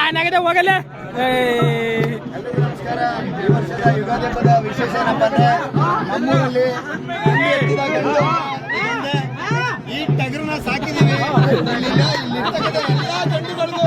ಏನಾಗಿದೆ? ಹೋಗಲ್ಲ. ಈ ವಿಶೇಷ ಏನಪ್ಪ ಈ ಟಗರನ್ನ ಸಾಕಿದೀವಿ ಎಲ್ಲಾ ಗಂಡುಗಳಿಗೂ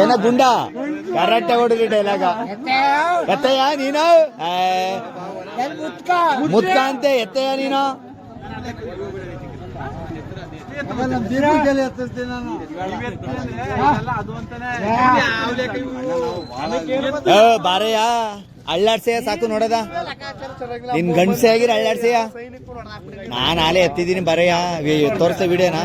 ಏನ ಗುಂಡ? ಕರಾಟೆ ಹೊಡೆದ್ರಿ ಡೈಲಾಗ ಎತ್ತಯ್ಯ ನೀನು? ಮುತ್ಕ. ಅಂತೆ ಎತ್ತಯ್ಯ ನೀನು? ಬಾರಯ್ಯ ಅಳ್ಳಾಡ್ಸಯ್ಯ ಸಾಕು ನೋಡದ. ನಿನ್ ಗಂಡಸೆ ಆಗಿರ ಅಳ್ಳಾಡ್ಸಯ್ಯ. ನಾನು ಆಲೆ ಎತ್ತಿದ್ದೀನಿ ಬರಯ್ಯ ತೋರ್ಸ ವಿಡಿಯೋನಾ.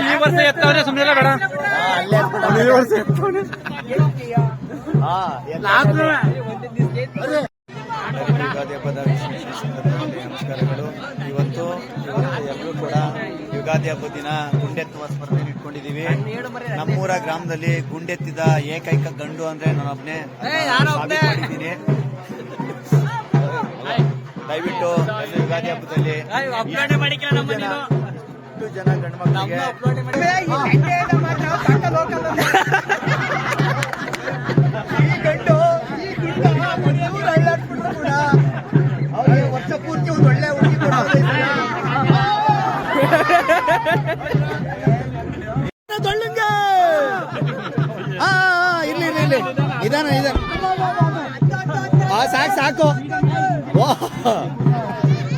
ಈ ವರ್ಷ ಎತ್ತವ್ರೆ ಸುಮ್ಮನೆ ಬೇಡ. ಆ, ಅಲ್ಲೇ ಈ ಆ, ಎತ್ತ. ಯುಗಾದಿ ಹಬ್ಬದ ವಿಶೇಷ ಸಂದರ್ಭದಲ್ಲಿ ನಮಸ್ಕಾರಗಳು ಇವತ್ತು ಇವತ್ತು ಎಲ್ಲರೂ ಕೂಡ ಯುಗಾದಿ ಹಬ್ಬದ ದಿನ ಗುಂಡೆತ್ತುವ ಸ್ಪರ್ಧೆ ಇಟ್ಕೊಂಡಿದೀವಿ ನಮ್ಮೂರ ಗ್ರಾಮದಲ್ಲಿ ಗುಂಡೆತ್ತಿದ ಏಕೈಕ ಗಂಡು ಅಂದ್ರೆ ನಾನೊಬ್ನೇ ಮಾಡಿದ್ದೀನಿ ದಯವಿಟ್ಟು ಯುಗಾದಿ ಹಬ್ಬದಲ್ಲಿ ಇಷ್ಟು ಜನ ಗಂಡು ಮಕ್ಕಳಿಗೆ ಈ ಗಂಡು ಈ ಗುಂಡ ಒಂಚೂರು ಅಳ್ಳಾಡ್ಬಿಟ್ರು ಕೂಡ ಅವ್ರಿಗೆ ವರ್ಷ ಪೂರ್ತಿ ಒಂದು ಒಳ್ಳೆ ಹುಡುಗಿ ಕೊಡೋದು ಈ ಸಲ. ಆ, ಆ, ಇರ್ಲಿ ಇರ್ಲಿ ಇರ್ಲಿ. ನಿಧಾನ ನಿಧಾನ. ಆ ಸಾಕು ಸಾಕು. ಓ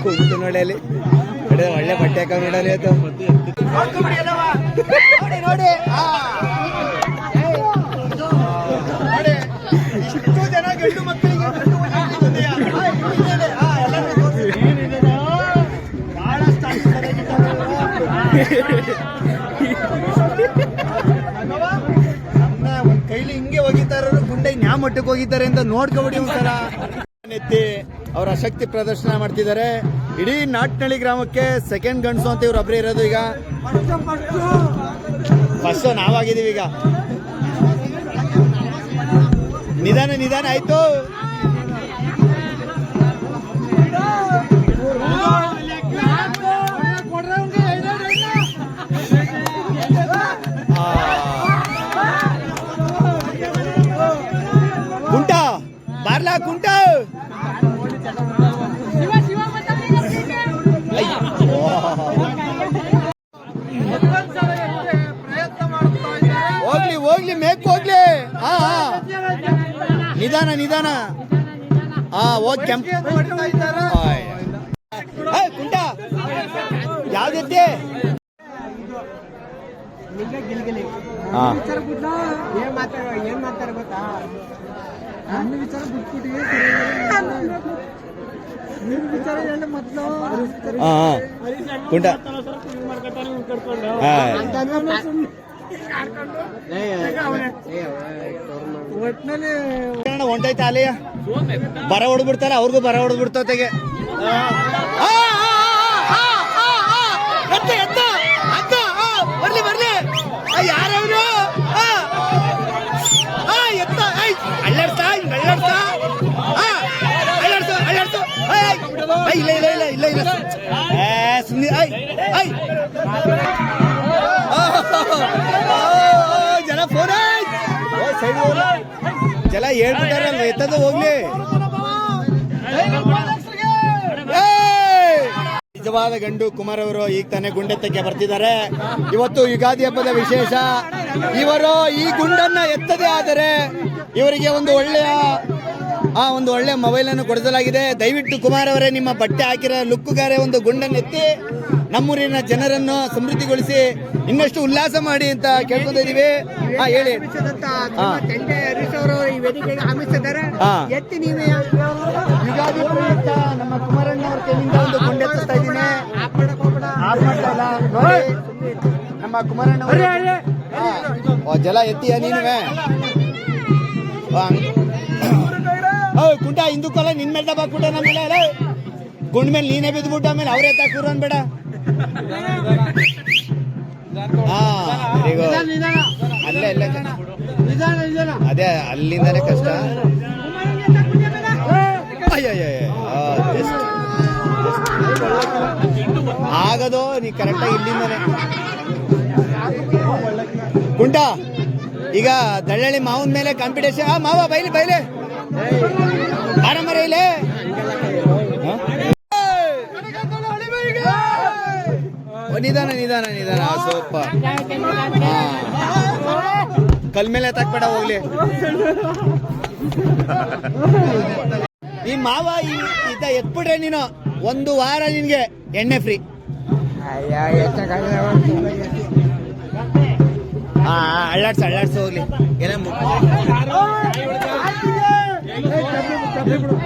ಕುಂತು ನೋಡಲಿ. ನೋಡಿ ಒಳ್ಳೆ ಬಟ್ಟೆ ಹಾಕ ನೋಡಲಿ ಆಯ್ತು. ನೋಡಿ ನೋಡಿ ಆ. ಇವರು. ಮಕ್ಕಳಿಗೆ ಕೈಲಿ ಹಿಂಗೆ ಹೋಗಿದ್ದಾರೆ ಗುಂಡೆ ನ್ಯಾ ಮಟ್ಟಕ್ಕೆ ಹೋಗಿದ್ದಾರೆ ಅಂತ ನೋಡ್ಕೊಬಿಡಿ ಒಂಥರ ಎತ್ತಿ ಅವರ ಶಕ್ತಿ ಪ್ರದರ್ಶನ ಮಾಡ್ತಿದ್ದಾರೆ ಇಡೀ ನಾಟ್ನಳ್ಳಿ ಗ್ರಾಮಕ್ಕೆ ಸೆಕೆಂಡ್ ಗಂಡ್ಸು ಅಂತ ಇವ್ರು ಒಬ್ರೇ ಇರೋದು ಈಗ ಫಸ್ಟ್ ನಾವಾಗಿದ್ದೀವಿ ಈಗ ನಿಧಾನ ನಿಧಾನ ಆಯ್ತು ಹಾ ಹೋಗ್ ಕೆಂಪ್ ಕುಂಟ ಯಾವ್ದೈತಿ ಹಾ ಏನ್ ಮಾತಾಡ ಏನ್ ಮಾತಾಡ ಗೊತ್ತಾ ನನ್ನ ವಿಚಾರ ನಿಮ್ ವಿಚಾರ ಹೇಳಿ ಮೊದ್ಲು ಹಾ ಹಾ. ಕುಂಟ ಹಾ. ಒಟ್ನಲ್ಲಿ ಕನ್ನಡ ಹೊಂಟೈತೆ ಅಲೆಯ ಬರ ಹೊಡ್ಬಿಡ್ತಾರ ಅವ್ರಿಗೂ ಬರ ಹೊಡ್ಬಿಡ್ತತೆಗೆ ಬರ್ಲಿ ಬರ್ಲಿ. ಯಾರವ್ರು? ಎತ್ತ ಅಳ್ಳಾಡ್ತಾ ಹಿಂಗ್ ಇಲ್ಲ ಇಲ್ಲ ಇಲ್ಲ ಇಲ್ಲ ಇಲ್ಲ. ಸುಮ್ಮನೆ ಐ ಐ ಹೇಳ್ಬಿಟ್ಟಾರಲ್ವ ಎತ್ತದ ಹೋಗ್ಲಿ! ನಿಜವಾದ ಗಂಡು ಕುಮಾರ್ ಅವರು ಈಗ ತಾನೇ ಗುಂಡೆತ್ತಕ್ಕೆ ಬರ್ತಿದ್ದಾರೆ. ಇವತ್ತು ಯುಗಾದಿ ಹಬ್ಬದ ವಿಶೇಷ. ಇವರು ಈ ಗುಂಡನ್ನ ಎತ್ತದೇ ಆದರೆ ಇವರಿಗೆ ಒಂದು ಒಳ್ಳೆಯ ಆ ಒಂದು ಒಳ್ಳೆ ಮೊಬೈಲನ್ನು ಕೊಡಿಸಲಾಗಿದೆ. ದಯವಿಟ್ಟು ಕುಮಾರ್ ಅವರೇ ನಿಮ್ಮ ಬಟ್ಟೆ ಹಾಕಿರೋ ಲುಕ್ಕುಗಾರೆ ಒಂದು ಗುಂಡನ್ನೆತ್ತಿ ನಮ್ಮೂರಿನ ಜನರನ್ನು ಸಮೃದ್ಧಿಗೊಳಿಸಿ ಇನ್ನಷ್ಟು ಉಲ್ಲಾಸ ಮಾಡಿ ಅಂತ ಕೇಳ್ಕೊತಾ ಇದೀವಿ. ಹೇಳಿ. ನಮ್ಮ ಕುಮಾರಣ್ಣ ಅವ್ರ ಒಂದು ಗುಂಡೆತ್ತಿಸ್ತಾ ಇದ್ದೀನಿ. ನಮ್ಮ ಕುಮಾರಣ್ಣ ಜಲ ಎತ್ತೀಯ ನೀನುವೆ? ಕುಂಟ ಹಿಂದಕ್ಕೆಲ್ಲ ನಿನ್ ಮೇಲೆ ಬಾಕ್ಬಿಟ್ಟೆ ನಮ್ಮ ಮೇಲೆ ಅಲ್ಲ ಗುಂಡ್ ಮೇಲೆ ನೀನೇ ಬಿದ್ದುಬಿಟ್ಟು ಆಮೇಲೆ ಅವ್ರೇ ತಾಕೂರು ಅನ್ಬೇಡ. ಹಾ ವೆರಿ ಗುಡ್ ಅಲ್ಲೇ ಅಲ್ಲೇ. ಅದೇ ಅಲ್ಲಿಂದಾನೇ ಕಷ್ಟ. ಆಗದು ನೀ ಕರೆಕ್ಟಾಗಿ ಇಲ್ಲಿಂದಾನೆ ಕುಂಟ ಈಗ ದಳ್ಳಳ್ಳಿ ಮಾವನ ಮೇಲೆ ಕಾಂಪಿಟೇಷನ್ ಆ ಮಾವ ಬೈಲಿ ಬೈಲಿ ಓ, ನಿಧಾನ ನಿಧಾನ ನಿಧಾನ. ಸೋಪ ಕಲ್ ಮೇಲೆ ತಕ್ಬೇಡ ಹೋಗ್ಲಿ. ಈ ಮಾವ ಇದ್ದ ಎತ್ಬಿಟ್ರೆ ನೀನು ಒಂದು ವಾರ ನಿನ್ಗೆ ಎಣ್ಣೆ ಫ್ರೀ ಹಾ ಅಳ್ಳಾಡ್ಸ ಅಳ್ಳಾಡ್ಸ ಹೋಗ್ಲಿ. ಎಲ್ಲ ಮು-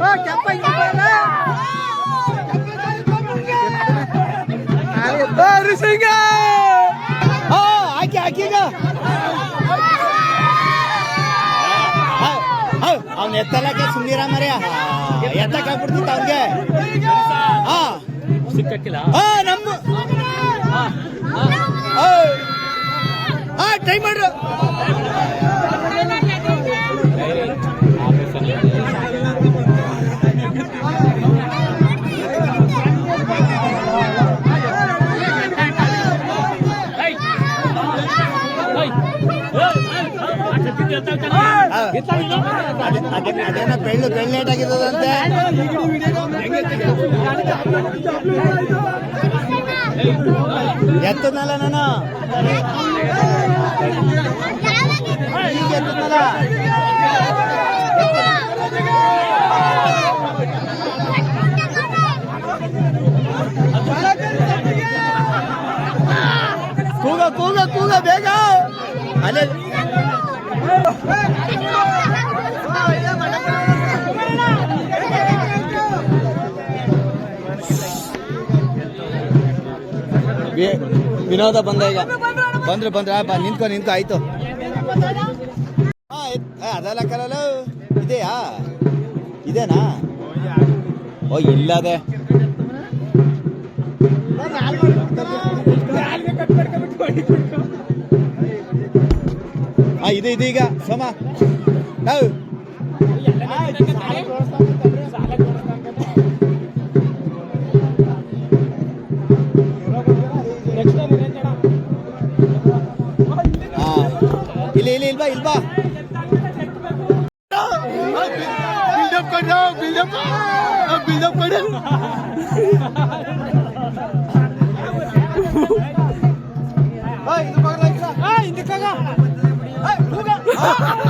ಆ, ಎತ್ತಲಕ್ಕೆ ಸುಂದಿರ ಮರ್ಯ ಎತ್ತಕ್ಕೆ ಹಾಕ್ಬಿಡ್ತಿತ್ತ ಅವ್ರಿಗೆ ಹಾ. ಸಿಕ್ಕಿಲ್ಲ ಹಾ ನಮ್ಮ ಹಾ ಟ್ರೈ ಮಾಡ್ರು. ಅದೇನೋ ಬೆಳ್ಳು ಬೆಳ್ಳೇಟ್ ಆಗಿರೋದಂತೆ ಎತ್ತದ್ನಲ್ಲ ನಾನು. ಈಗ ಎತ್ತದ್ನಲ್ಲ ಕೂಗ ಕೂಗ ಕೂಗ ಬೇಗ. ಅಲ್ಲೇ ವಿನೋದ ಬಂದ ಈಗ. ಬಂದ್ರು ಬಂದ್ರ ಬಾ, ನಿಂತ್ಕೊ ನಿಂತ್ಕೊ, ಆಯ್ತು. ಅದೆಲ್ಲ ಕಲಲ್ಲ ಇದೆಯಾ? ಇದೇನಾ? ಓ, ಇಲ್ಲದೆ. ಇದು ಇದೀಗ ಸೋಮ. ನಾವು.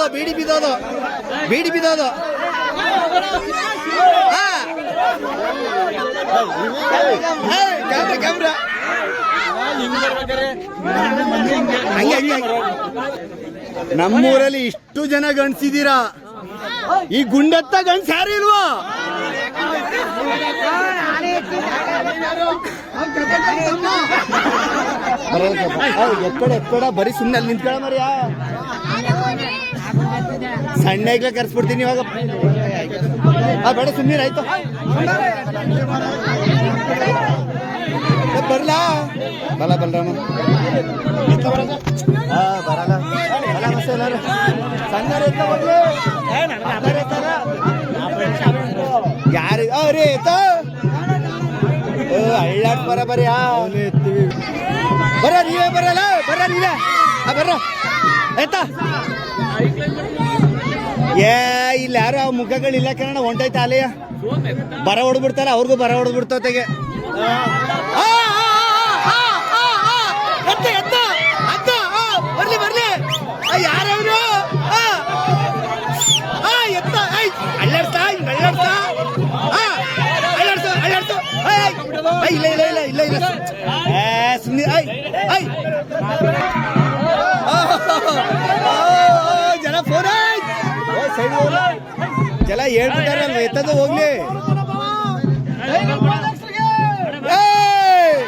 ಬಿದ್ದೋದು, ಬೀಡಿ ಬಿದ್ದೋದು ಬೀಡಿ ಬಿದ್ದೋದು. ನಮ್ಮೂರಲ್ಲಿ ಇಷ್ಟು ಜನ ಗಣಿಸಿದೀರಾ ಈ ಗುಂಡತ್ತ ಗಂಡ್ಸ್ ಯಾರು ಇಲ್ವಾ? ಎಕ್ಕಡ ಎಕ್ಕಡ ಬರೀ ಸುಮ್ಮನೆ ಅಲ್ಲಿ ನಿಂತ್ಕೊಳ್ಳ ಮರಿಯಾ ಸಣ್ಣ ಕರೆಸ್ಬಿಡ್ತೀನಿ ಇವಾಗ. ಆ, ಬೇಡ ಸುಮ್ಮನೆ ಆಯ್ತು. ಬರ್ಲಾ? ಬಲ ಬಲರಾಮ ಹಾ ಬರಲ್ಲ ಯಾರು ಸಣ್ಣ ಎತ್ತ ಬರ್ಲಿ ರೀ, ಎತ್ತ. ಹಳ್ಳಾಟ್ ಬರ ಬರ್ಯಾ ಬರ, ನೀವೇ ಬರಲ್ಲ. ಬರ, ನೀವೇ. ಬರ್ರ. ಎತ್ತ. ಏ ಇಲ್ಲಿ ಯಾರು ಆ ಮುಖಗಳಿಲ್ಲ ಕಣ ಹೊಂಟೈತೆ ಅಲೆಯ? ಬರ ಹೊಡ್ಬಿಡ್ತಾರ ಅವ್ರಿಗೂ ಬರ ಹೊಡೆದ್ಬಿಡ್ತತೆಗೆ ಎತ್ತ ಇಲ್ಲ ಇಲ್ಲ ಇಲ್ಲ ಇಲ್ಲ ಇಲ್ಲ. ಸುಮ್ಮನೆ ಐ ಐ ಸೈಡ್ ಜನ ಹೇಳ್ಬಿಟ್ಟಾರಲ್ವ ಎತ್ತದು ಹೋಗ್ಲಿ ಏಯ್!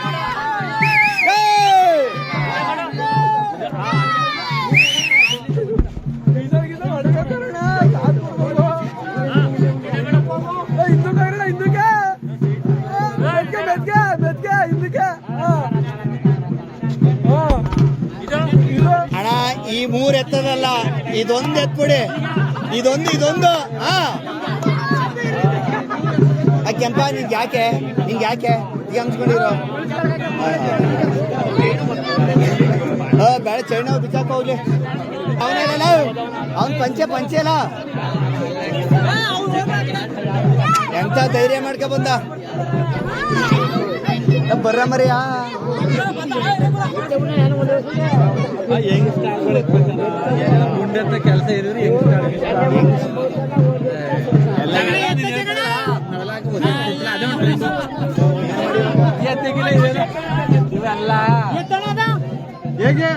ಏಯ್! ಹಿಂದಕ್ಕೆ ಬೆದ್ಗೆ ಬೆದ್ಗೆ ಹಿಂದಕ್ಕೆ ಅಣ್ಣ ಈ ಮೂರ್ ಎತ್ತದಲ್ಲ ಇದೊಂದು ಎತ್ಬಿಡಿ ಇದೊಂದು ಇದೊಂದು. ಹಾ ಕೆಂಪ, ನಿಂಗೆ ಯಾಕೆ? ನಿಂಗೆ ಯಾಕೆ? ಈಗ ಅನ್ಸ್ಕೊಂಡಿರೋ ಹಾ ಬೇಡ, ಚೈನ ಬಿಚ್ಚಾಕ ಹೋಗ್ಲಿ. ಅವನೇನಲ್ಲ ಅವನ್ ಪಂಚೆ ಪಂಚೆ ಅಲ್ಲ. ಎಂತ ಧೈರ್ಯ ಮಾಡ್ಕೊ ಬಂದ? ಬರ್ರ ಮರಿಯಾ ಹೆಂಗ್ ಕೆಲಸ ಇದ್ರೆ ಇವೆಲ್ಲ. ಹೇಗೆ?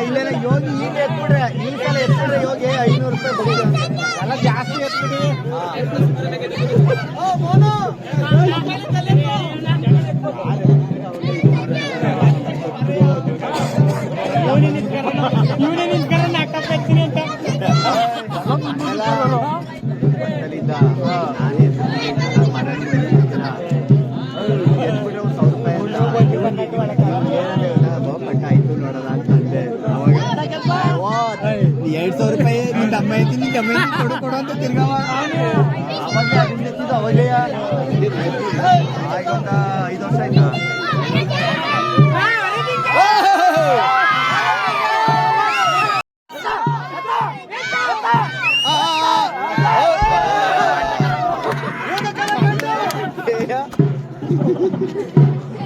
ಇಲ್ಲ ಯೋಗಿ ಈಗ ಎತ್ಬಿಡ್ರೆ ಈ ಸಲ ಎತ್ಬಿಡ್ರೆ ಯೋಗಿ ಐನೂರು ರೂಪಾಯಿ ಎಲ್ಲ ಜಾಸ್ತಿ ಎತ್ಬಿಡಿ. ಅಮ್ಮ ಐತಿ ನಿಂದ ಅಮ್ಮ ಐತಿ ಕೊಡು ಕೊಡು ಅಂತ ತಿರ್ಗವ ಅವಾಗಲೇ ಅದನ್ನ ಎತ್ತಿದ್ದು ಅವಾಗಲೇ ಈಗ ಒಂದು ಐದು ವರ್ಷ ಆಯ್ತಾ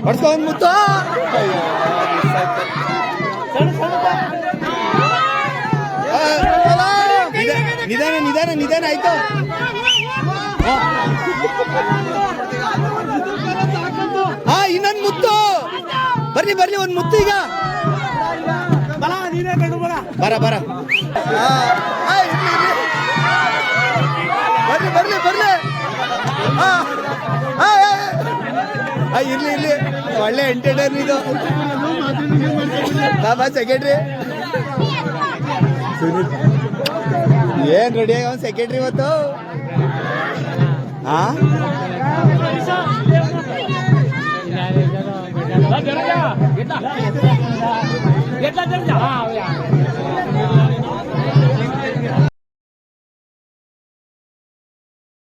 ಹೊಡ್ಸ್ಕೊಂಡ್ ಮುತ್ತ ನಿಧಾನ ನಿಧಾನ ನಿಧಾನ ಆಯ್ತು. ಹಾ. ಇನ್ನೊಂದು ಮುತ್ತು. ಬರ್ಲಿ ಬರ್ಲಿ ಒಂದ್ ಮುತ್ತು ಈಗ. ಬರ ಬರ. ಬರ್ಲಿ ಬರ್ಲಿ ಬರ್ಲಿ. ಹಾ ಇರ್ಲಿ ಇರ್ಲಿ. ಒಳ್ಳೆ ಎಂಟರ್ಟೈನರ್ ಇದು. ಬಾಬಾ ಸೆಕ್ರೆಟ್ರಿ ಏನ್ ರೆಡಿ ಆಗ ಸೆಕ್ರೆಟರಿ ಇವತ್ತು? ಹಾ ಎಟ್ಲ